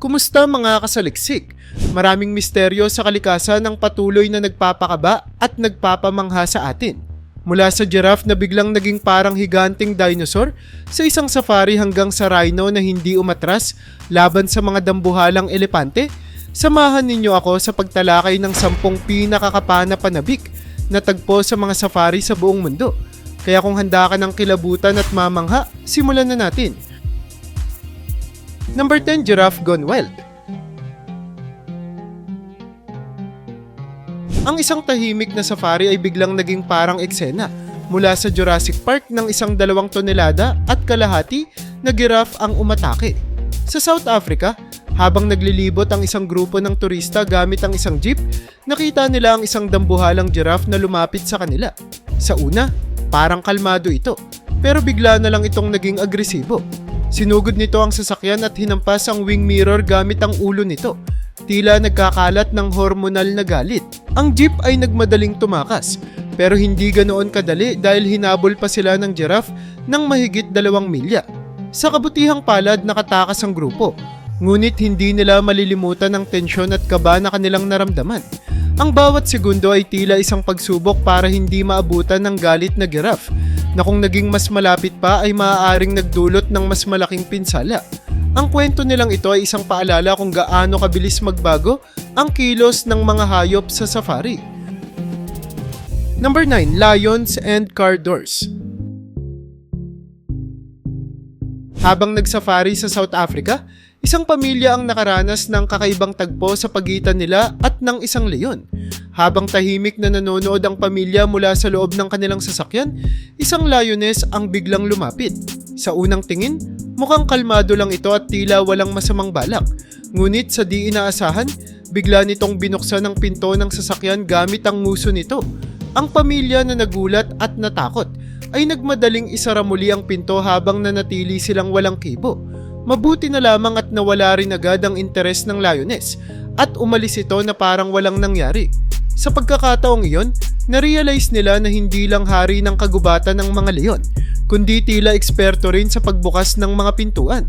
Kumusta mga kasaliksik? Maraming misteryo sa kalikasan ang patuloy na nagpapakaba at nagpapamangha sa atin. Mula sa giraffe na biglang naging parang higanting dinosaur, sa isang safari hanggang sa rhino na hindi umatras laban sa mga dambuhalang elepante, samahan ninyo ako sa pagtalakay ng sampung pinakakapana panabik na tagpo sa mga safari sa buong mundo. Kaya kung handa ka ng kilabutan at mamangha, simulan na natin. Number 10, Giraffe Gone Wild. Ang isang tahimik na safari ay biglang naging parang eksena mula sa Jurassic Park ng isang dalawang tonelada at kalahati na giraffe ang umatake. Sa South Africa, habang naglilibot ang isang grupo ng turista gamit ang isang jeep, nakita nila ang isang dambuhalang giraffe na lumapit sa kanila. Sa una, parang kalmado ito, pero bigla na lang itong naging agresibo. Sinugod nito ang sasakyan at hinampas ang wing mirror gamit ang ulo nito. Tila nagkakalat ng hormonal na galit. Ang jeep ay nagmadaling tumakas, pero hindi ganoon kadali dahil hinabol pa sila ng giraffe ng mahigit dalawang milya. Sa kabutihang palad nakatakas ang grupo, ngunit hindi nila malilimutan ang tensyon at kaba na kanilang naramdaman. Ang bawat segundo ay tila isang pagsubok para hindi maabutan ng galit na giraffe na kung naging mas malapit pa ay maaaring nagdulot ng mas malaking pinsala. Ang kwento nilang ito ay isang paalala kung gaano kabilis magbago ang kilos ng mga hayop sa safari. Number 9, Lions and Car Doors. Habang nagsafari sa South Africa, isang pamilya ang nakaranas ng kakaibang tagpo sa pagitan nila at ng isang leon. Habang tahimik na nanonood ang pamilya mula sa loob ng kanilang sasakyan, isang lioness ang biglang lumapit. Sa unang tingin, mukhang kalmado lang ito at tila walang masamang balak. Ngunit sa di inaasahan, bigla nitong binuksan ang pinto ng sasakyan gamit ang nguso nito. Ang pamilya na nagulat at natakot ay nagmadaling isara muli ang pinto habang nanatili silang walang kibo. Mabuti na lamang at nawala rin agad ang interes ng lioness at umalis ito na parang walang nangyari. Sa pagkakataong iyon, narealize nila na hindi lang hari ng kagubatan ng mga leon, kundi tila eksperto rin sa pagbukas ng mga pintuan.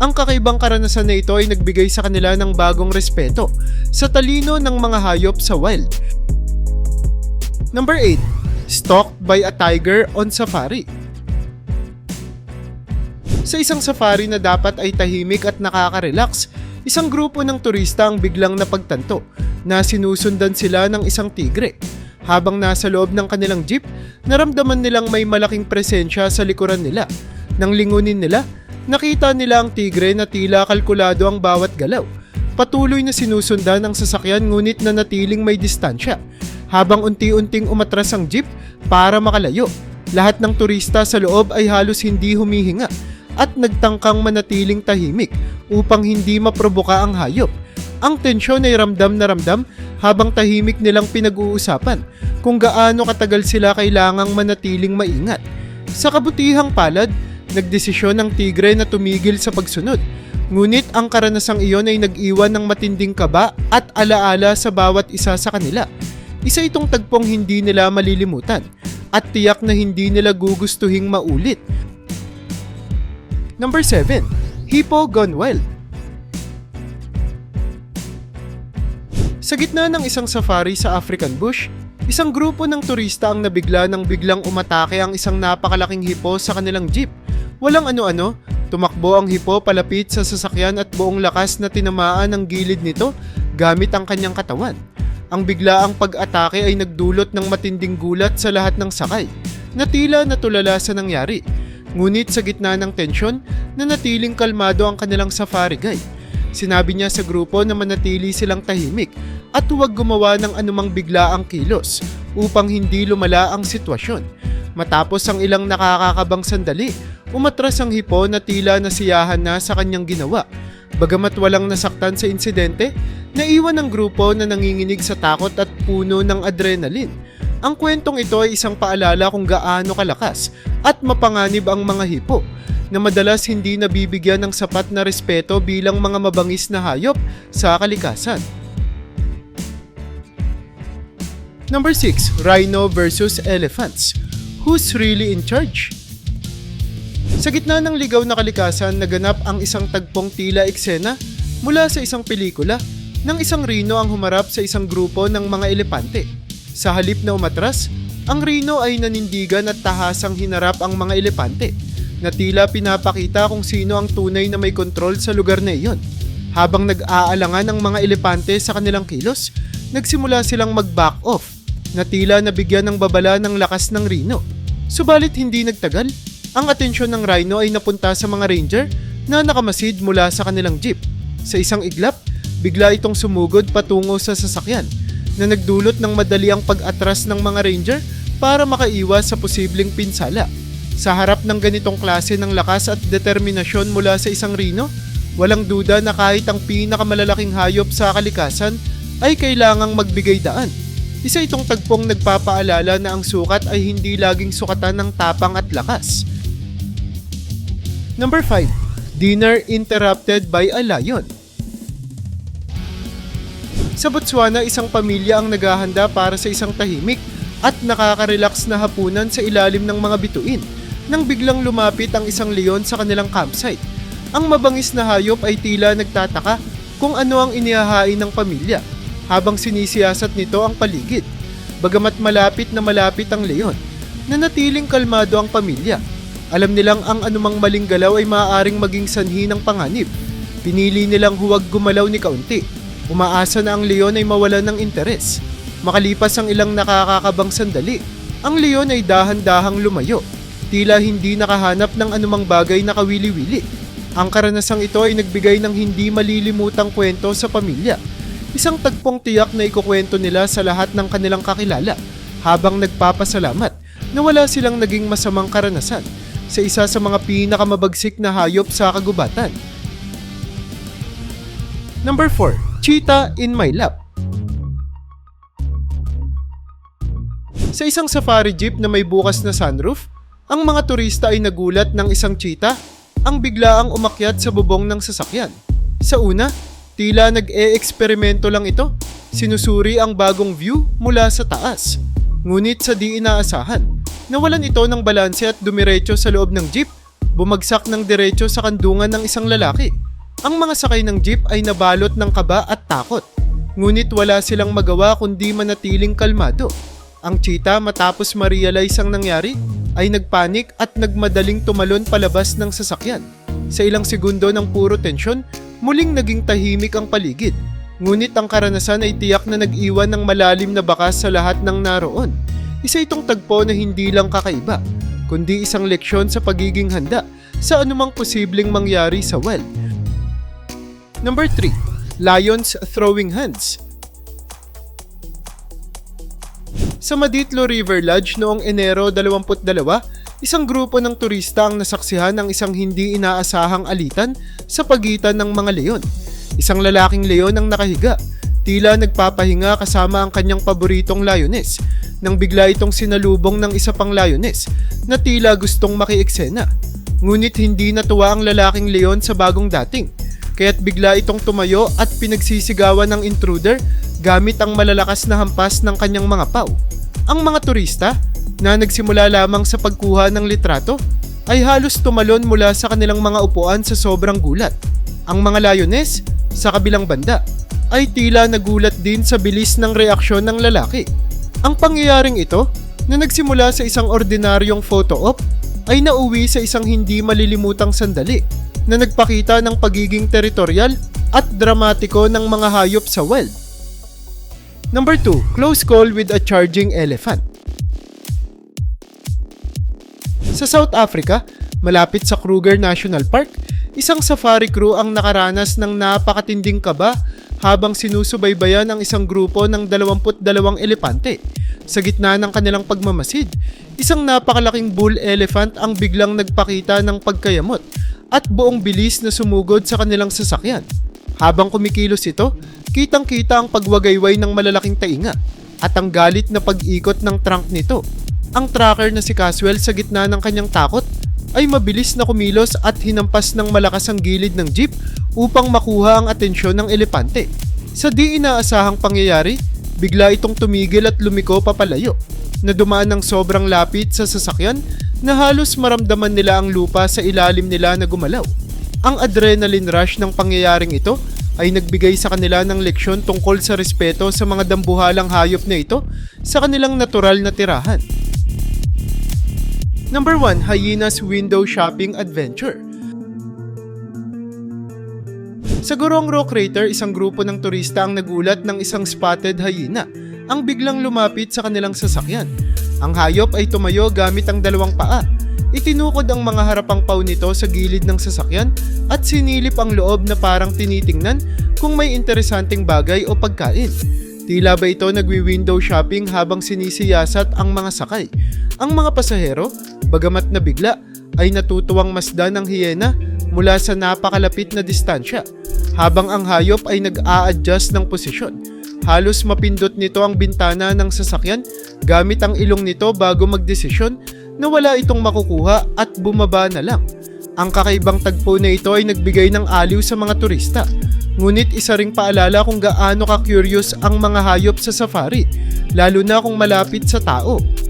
Ang kakaibang karanasan na ito ay nagbigay sa kanila ng bagong respeto sa talino ng mga hayop sa wild. Number 8. Stalked by a tiger on safari. Sa isang safari na dapat ay tahimik at nakaka-relax, isang grupo ng turista ang biglang napagtanto na sinusundan sila ng isang tigre. Habang nasa loob ng kanilang jeep, naramdaman nilang may malaking presensya sa likuran nila. Nang lingunin nila, nakita nila ang tigre na tila kalkulado ang bawat galaw. Patuloy na sinusundan ang sasakyan ngunit nanatiling may distansya. Habang unti-unting umatras ang jeep para makalayo, lahat ng turista sa loob ay halos hindi humihinga at nagtangkang manatiling tahimik upang hindi maproboka ang hayop. Ang tensyon ay ramdam na ramdam habang tahimik nilang pinag-uusapan kung gaano katagal sila kailangang manatiling maingat. Sa kabutihang palad, nagdesisyon ng tigre na tumigil sa pagsunod. Ngunit ang karanasang iyon ay nag-iwan ng matinding kaba at alaala sa bawat isa sa kanila. Isa itong tagpong hindi nila malilimutan at tiyak na hindi nila gugustuhing maulit. Number 7. Hippo Gone Wild Sa gitna ng isang safari sa African bush, isang grupo ng turista ang nabigla nang biglang umatake ang isang napakalaking hipo sa kanilang jeep. Walang ano-ano, tumakbo ang hipo palapit sa sasakyan at buong lakas na tinamaan ang gilid nito gamit ang kanyang katawan. Ang biglaang pag-atake ay nagdulot ng matinding gulat sa lahat ng sakay, na tila natulala sa nangyari. Ngunit sa gitna ng tensyon, nanatiling kalmado ang kanilang safari guide. Sinabi niya sa grupo na manatili silang tahimik at huwag gumawa ng anumang biglaang kilos upang hindi lumala ang sitwasyon. Matapos ang ilang nakakakabang sandali, umatras ang hipo na tila nasiyahan na sa kanyang ginawa. Bagamat walang nasaktan sa insidente, naiwan ng grupo na nanginginig sa takot at puno ng adrenaline. Ang kwentong ito ay isang paalala kung gaano kalakas at mapanganib ang mga hipo na madalas hindi nabibigyan ng sapat na respeto bilang mga mabangis na hayop sa kalikasan. Number 6. Rhino versus Elephants. Who's really in charge? Sa gitna ng ligaw na kalikasan, naganap ang isang tagpong tila eksena mula sa isang pelikula ng isang rino ang humarap sa isang grupo ng mga elepante. Sa halip na umatras, ang rino ay nanindigan at tahasang hinarap ang mga elepante na tila pinapakita kung sino ang tunay na may kontrol sa lugar na iyon. Habang nag-aalangan ang mga elepante sa kanilang kilos, nagsimula silang mag-back off na tila nabigyan ng babala ng lakas ng rino. Subalit hindi nagtagal, ang atensyon ng rhino ay napunta sa mga ranger na nakamasid mula sa kanilang jeep. Sa isang iglap, bigla itong sumugod patungo sa sasakyan na nagdulot ng madali ang pag-atras ng mga ranger para makaiwas sa posibleng pinsala. Sa harap ng ganitong klase ng lakas at determinasyon mula sa isang rino, walang duda na kahit ang pinakamalalaking hayop sa kalikasan ay kailangang magbigay daan. Isa itong tagpong nagpapaalala na ang sukat ay hindi laging sukatan ng tapang at lakas. Number 5. Dinner interrupted by a lion. Sa Botswana, isang pamilya ang naghahanda para sa isang tahimik at nakaka-relax na hapunan sa ilalim ng mga bituin nang biglang lumapit ang isang leon sa kanilang campsite. Ang mabangis na hayop ay tila nagtataka kung ano ang inihahain ng pamilya habang sinisiyasat nito ang paligid. Bagamat malapit na malapit ang leon, nanatiling kalmado ang pamilya. Alam nilang ang anumang maling galaw ay maaaring maging sanhi ng panganib. Pinili nilang huwag gumalaw ni kaunti. Umaasa na ang leon ay mawalan ng interes. Makalipas ang ilang nakakakabang sandali, ang leon ay dahan-dahang lumayo. Tila hindi nakahanap ng anumang bagay na kawili-wili. Ang karanasang ito ay nagbigay ng hindi malilimutang kwento sa pamilya. Isang tagpong tiyak na ikukwento nila sa lahat ng kanilang kakilala habang nagpapasalamat na wala silang naging masamang karanasan sa isa sa mga pinakamabagsik na hayop sa kagubatan. Number 4. Cheetah in my lap. Sa isang safari jeep na may bukas na sunroof, ang mga turista ay nagulat ng isang cheetah ang biglaang umakyat sa bubong ng sasakyan. Sa una, tila nag-e-eksperimento lang ito. Sinusuri ang bagong view mula sa taas. Ngunit sa di inaasahan, nawalan ito ng balanse at dumiretso sa loob ng jeep. Bumagsak ng diretso sa kandungan ng isang lalaki. Ang mga sakay ng jeep ay nabalot ng kaba at takot. Ngunit wala silang magawa kundi manatiling kalmado. Ang cheetah matapos ma-realize ang nangyari ay nagpanik at nagmadaling tumalon palabas ng sasakyan. Sa ilang segundo ng puro tensyon, muling naging tahimik ang paligid. Ngunit ang karanasan ay tiyak na nag-iwan ng malalim na bakas sa lahat ng naroon. Isa itong tagpo na hindi lang kakaiba, kundi isang leksyon sa pagiging handa sa anumang posibleng mangyari sa well. Number 3. Lions Throwing Hands Sa Maditlo River Lodge noong Enero 22, isang grupo ng turista ang nasaksihan ng isang hindi inaasahang alitan sa pagitan ng mga leon. Isang lalaking leon ang nakahiga, tila nagpapahinga kasama ang kanyang paboritong lioness, nang bigla itong sinalubong ng isa pang lioness na tila gustong makieksena. Ngunit hindi natuwa ang lalaking leon sa bagong dating, kaya't bigla itong tumayo at pinagsisigawan ng intruder gamit ang malalakas na hampas ng kanyang mga paw. Ang mga turista na nagsimula lamang sa pagkuha ng litrato ay halos tumalon mula sa kanilang mga upuan sa sobrang gulat. Ang mga lioness sa kabilang banda ay tila nagulat din sa bilis ng reaksyon ng lalaki. Ang pangyayaring ito na nagsimula sa isang ordinaryong photo op ay nauwi sa isang hindi malilimutang sandali na nagpakita ng pagiging teritorial at dramatiko ng mga hayop sa well. Number 2, close call with a charging elephant. Sa South Africa, malapit sa Kruger National Park, isang safari crew ang nakaranas ng napakatinding kaba habang sinusubaybayan ang isang grupo ng 22 elepante. Sa gitna ng kanilang pagmamasid, isang napakalaking bull elephant ang biglang nagpakita ng pagkayamot at buong bilis na sumugod sa kanilang sasakyan. Habang kumikilos ito, kitang-kita ang pagwagayway ng malalaking tainga at ang galit na pag-ikot ng trunk nito. Ang tracker na si Caswell sa gitna ng kanyang takot ay mabilis na kumilos at hinampas ng malakas ang gilid ng jeep upang makuha ang atensyon ng elepante. Sa di inaasahang pangyayari, bigla itong tumigil at lumiko papalayo na dumaan ng sobrang lapit sa sasakyan na halos maramdaman nila ang lupa sa ilalim nila na gumalaw. Ang adrenaline rush ng pangyayaring ito ay nagbigay sa kanila ng leksyon tungkol sa respeto sa mga dambuhalang hayop na ito sa kanilang natural na tirahan. Number 1, Hyena's Window Shopping Adventure. Sa Gurong Rock Crater, isang grupo ng turista ang nagulat ng isang spotted hyena ang biglang lumapit sa kanilang sasakyan. Ang hayop ay tumayo gamit ang dalawang paa. Itinukod ang mga harapang paw nito sa gilid ng sasakyan at sinilip ang loob na parang tinitingnan kung may interesanting bagay o pagkain. Tila ba ito nagwi-window shopping habang sinisiyasat ang mga sakay. Ang mga pasahero, bagamat nabigla, ay natutuwang masdan ng hyena mula sa napakalapit na distansya habang ang hayop ay nag-a-adjust ng posisyon. Halos mapindot nito ang bintana ng sasakyan gamit ang ilong nito bago magdesisyon na wala itong makukuha at bumaba na lang. Ang kakaibang tagpo na ito ay nagbigay ng aliw sa mga turista. Ngunit isa ring paalala kung gaano ka-curious ang mga hayop sa safari, lalo na kung malapit sa tao.